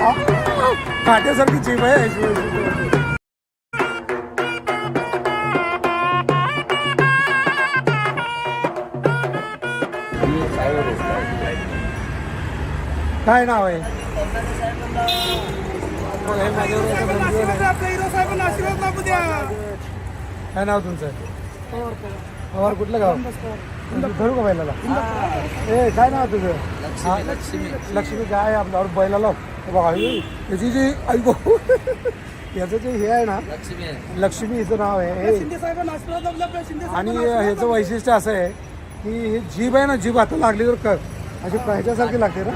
काट्यासारखी जीभ आहे काय नाव आहे? काय नाव तुमचं? पवार कुठलं गाव? धरू का बैलाला? ए काय नाव तुझं? लक्ष्मी काय आपल्यावर बैलाला. हे बघा हे, याची जी ऐको याचं जे हे आहे ना लक्ष्मी हिचं नाव आहे. हे. आणि ह्याचं वैशिष्ट्य असं आहे की ही जीभ आहे ना जीभ आता लागली तर कर. अशी ह्याच्यासारखी लागते ना.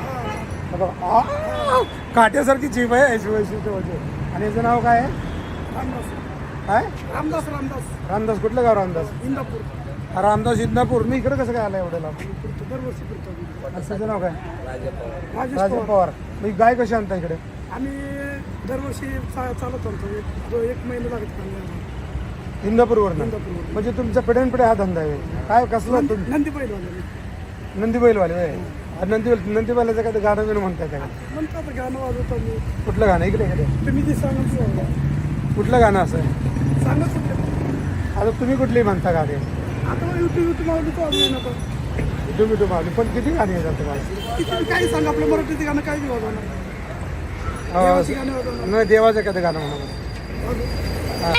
हे बघा, आ! काट्यासारखी जीभ आहे याची वैशिष्ट्य म्हणजे. आणि याचं नाव काय आहे? काय? रामदास रामदास. रामदास कुठलं गाव रामदास? इंदापूर. रामदास इंदापूर मी इकडे कसं काय आलं एवढं लांब दरवर्षी त्याचं नाव काय? राजेश राजे पवार. पवार. मी गाय कशी आणता इकडे? आम्ही दरवर्षी चा- चालत आणतो एक दो- एक महिना लागत. इंदापूरवरनं? इंदापूरवरून. म्हणजे तुमचा पिढ्यान पिढ्या हा धंदा आहे. काय कसलं तुम नंदी पहिलं नंदी बैलवाले होय. आणि नंदी बैल नंदी बैलाचं काय ते गाणं बिणं म्हणताय काय? म्हणतो आता गाणं वाजवतो कुठलं गाणं? इकडे इकडे. तुम्ही ते सांगा. कुठलं गाणं असं? सांगा कुठलं. आता तुम्ही कुठली म्हणता गाणे? आता मग युट्यूब युट्यूब आवडतो तो आम्ही ना पण इथून इथून मागणी पण किती गाणी येतात तुम्हाला? ती तुम्ही काही सांगा आपलं मराठीचं गाणं वाजवणार अं, देवाची गाणं वाजवणार नाही. देवाचं एखादं गाणं म्हणा.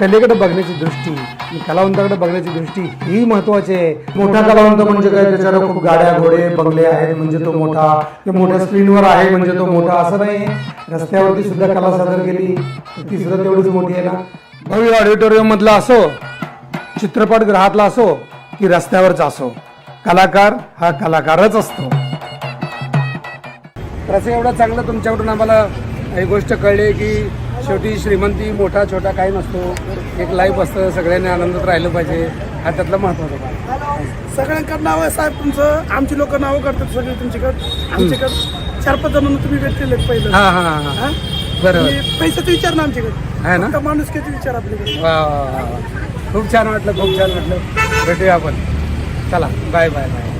कलेकडे बघण्याची दृष्टी कलावंताकडे बघण्याची दृष्टी ही महत्वाची आहे. मोठा कलावंत म्हणजे काय? त्याच्यावर खूप गाड्या घोडे बंगले आहेत म्हणजे तो मोठा. ते मोठ्या स्क्रीनवर आहे म्हणजे तो मोठा असं नाही रस्त्यावरती सुद्धा कला सादर केली. ती सुद्धा तेवढीच मोठी आहे ना? भव्य ऑडिटोरियम मधला असो चित्रपटगृहातला असो की रस्त्यावरचा असो कलाकार हा कलाकारच असतो. तर असं एवढं चांगलं तुमच्याकडून आम्हाला ही गोष्ट कळली की शेवटी श्रीमंती मोठा छोटा काही नसतो. एक लाईफ असतं. सगळ्यांनी आनंदात राहिलं पाहिजे. हा त्यातला महत्त्वाचा भाग. सगळ्यांकडे नाव आहे साहेब तुमचं. आमची लोक नावं करतात सगळे तुमच्याकडे. आमच्याकडे चार पाच जणांना तुम्ही भेटलेले पहिलं. हा हा हा हा? बरोबर तुम्ही पैशाचं विचार ना आमच्याकडे. आहे ना? माणूस किती विचार आपल्याकडे. वा. खूप छान वाटलं खूप छान वाटलं. भेटूया आपण. चला. Bye bye bye.